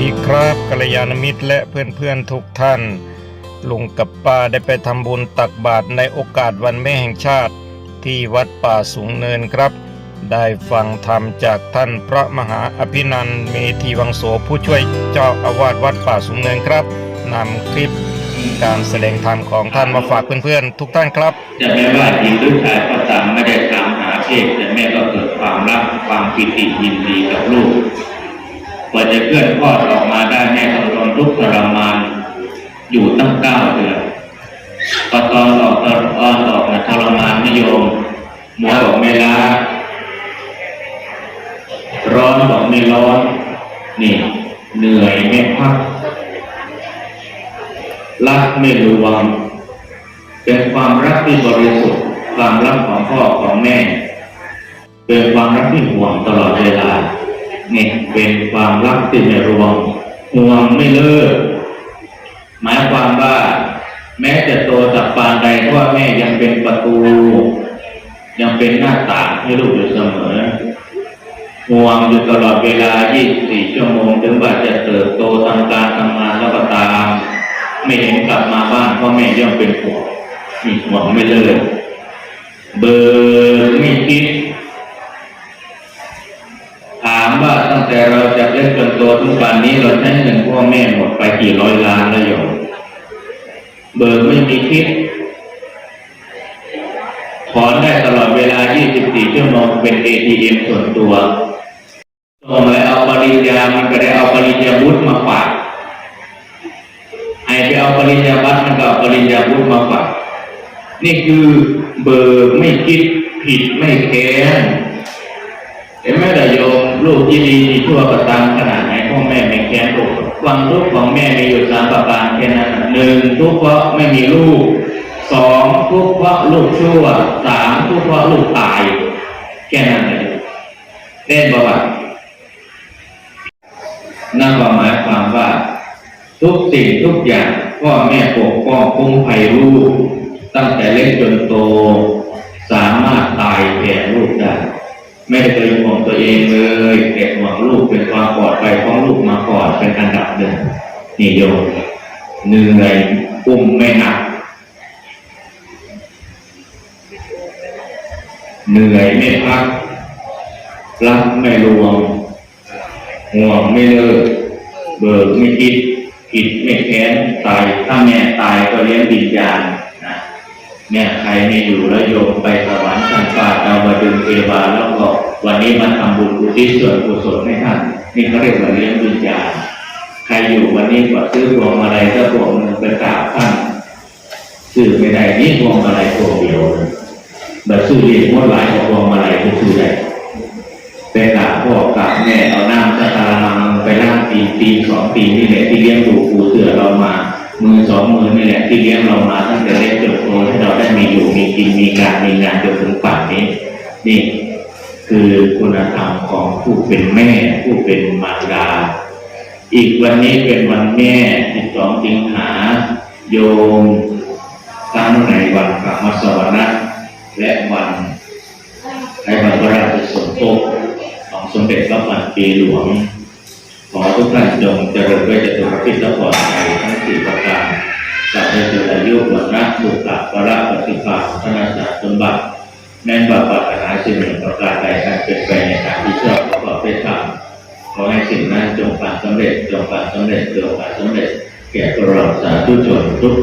ดีครับกัลยาณมิตรและเพื่อนๆทุกท่าน ลุงกับป้าได้ไปทำบุญตักบาตรในโอกาสวันแม่แห่งชาติ ที่วัดป่าสูงเนินครับ ได้ฟังธรรมจากท่านพระมหาอภินันเมธีวังโสผู้ช่วยเจ้าอาวาสวัดป่าสูงเนินครับนำคลิปการแสดงธรรมของท่านมาฝากเพื่อนๆทุกท่านครับจะไม่ว่าหญิงหรือชายก็ตามไม่ได้ตามหาเพศแต่แม่ก็เกิดความรักความปิติยินดีกับลูก กว่าจะเคลื่อนคลอดออกมาได้แม่ต้องทนทุกข์ทรมาน อยู่ตั้งเก้าเดือนพอตอนออกตอนออนออกนะทรมานไม่โยมหมอบอกไม่ล้าร้อนบอกไม่ร้อนนี่เหนื่อยไม่พักรักไม่รวมเป็นความรักที่บริสุทธิ์ความรักของพ่อของแม่ เป็นความรักที่ห่วงตลอดเวลา นี่ยเป็นความรักที่ไม่รวมห่วงไม่เลิก หมายความว่า แม้จะโตสักปานใดพ่อแม่ยังเป็นประตู ยังเป็นหน้าต่างให้ลูกอยู่เสมอห่วงอยู่ตลอดเวลา 24 ชั่วโมง ถึงว่าจะเติบโตทำการทำงานแล้วก็ตาม ไม่เห็นกลับมาบ้านพ่อแม่ย่อมเป็นห่วงมีห่วงไม่เลิก เบอร์ามว่าตั้งแต่เราจะเล่นจนโตทุกวันนี้เราใช้เงินพ่อแม่หมดไปกี่ร้อยล้านแล้วโยมเบอร์ไม่มีคิดถอนได้ตลอดเวลา 24 ชั่วโมงเป็น ATM ส่วนตัวส่งแล้วเอาปริญญา มันก็ได้เอาปริญญาวุฒิมาฝากไอ้ไปเอาปริญญาบัตรมันก็เอาปริญญาวุฒิมาฝากนี่คือเบอร์ไม่คิดผิดไม่แค้นเห็นไหมล่ะโยม ลูกที่ดีที่ชั่วก็ตามขนาดไหนพ่อแม่ไม่แค้นลูกความทุกข์ของแม่มีอยู่สามประการแค่นั้นหนึ่งทุกข์เพราะไม่มีลูกสองทุกข์เพราะลูกชั่วสามทุกข์เพราะลูกตาย แค่นั้นเลยเล่นบอกว่านั่นก็หมายความว่า ทุกสิ่งทุกอย่างพ่อแม่ปกป้องคุ้มภัยลูกตั้งแต่เล็กจนโต สามารถตายแทนลูกได้ ไม่ได้เคยห่วงตัวเองเลยแต่ห่วงลูกเป็นความปลอดภัยของลูกมาก่อนเป็นอันดับหนึ่งนี่โยมเหนื่อยอุ้มไม่หนักเหนื่อยไม่พักรักไม่รวมห่วงไม่เลิกเบิกไม่คิดผิดไม่แค้นตายถ้าแม่ตายก็เลี้ยงวิญญาณนะแม่ใครไม่อยู่แล้วโยมไปสวรรค์ชั้นฟ้า ดาวดึงเทวาแล้วก็วันนี้มาทำบุญอุทิศส่วนกุศลให้ท่านนี่เขาเรียกว่าเลี้ยงวิญญาณใครอยู่วันนี้ก็ซื้อพวงมาลัยก็พวงหนึ่งไปกราบท่านซื้อไม่ได้นี่พวงมาลัยพวงเดียวแบบซื้อเรียนมดหลายของพวงมาลัยก็ซื้อได้ไปกราบพ่อกราบแม่เอาน้ำสตาลังไปล่างปีปีสองปีนี่แหละที่เลี้ยงดูปูเสือเรามามือสองมือนี่แหละที่เลี้ยงเรามาตั้งแต่เล็กจนโตให้เราได้มีอยู่มีกินมีการมีงานจนถึงป่านนี้ นี่คือคุณธรรมของผู้เป็นแม่ ผู้เป็นมารดา อีกวันนี้เป็นวันแม่12สิงหาโยมทั้งในวันกรรมสวรรค์และวันในวันพระราชสมภพของสมเด็จพระพันปีหลวง ขอทุกท่านจงเจริญด้วยจตุรพิธปลอดภัยทั้งสี่ประการจากในเจริญอายุวันรักสุขภาพระปฏิภาณธนาจารสมบัติ แม้นบาปรารถนาสิ่งหนึ่งต่อการใดการเปลี่ยนแปลงในทางที่ชอบประกอบด้วยธรรมขอให้สิ่งนั้นจงผ่านสำเร็จจงผ่านสำเร็จจงผ่านสำเร็จ แก่พวกเราสาธุชนทุก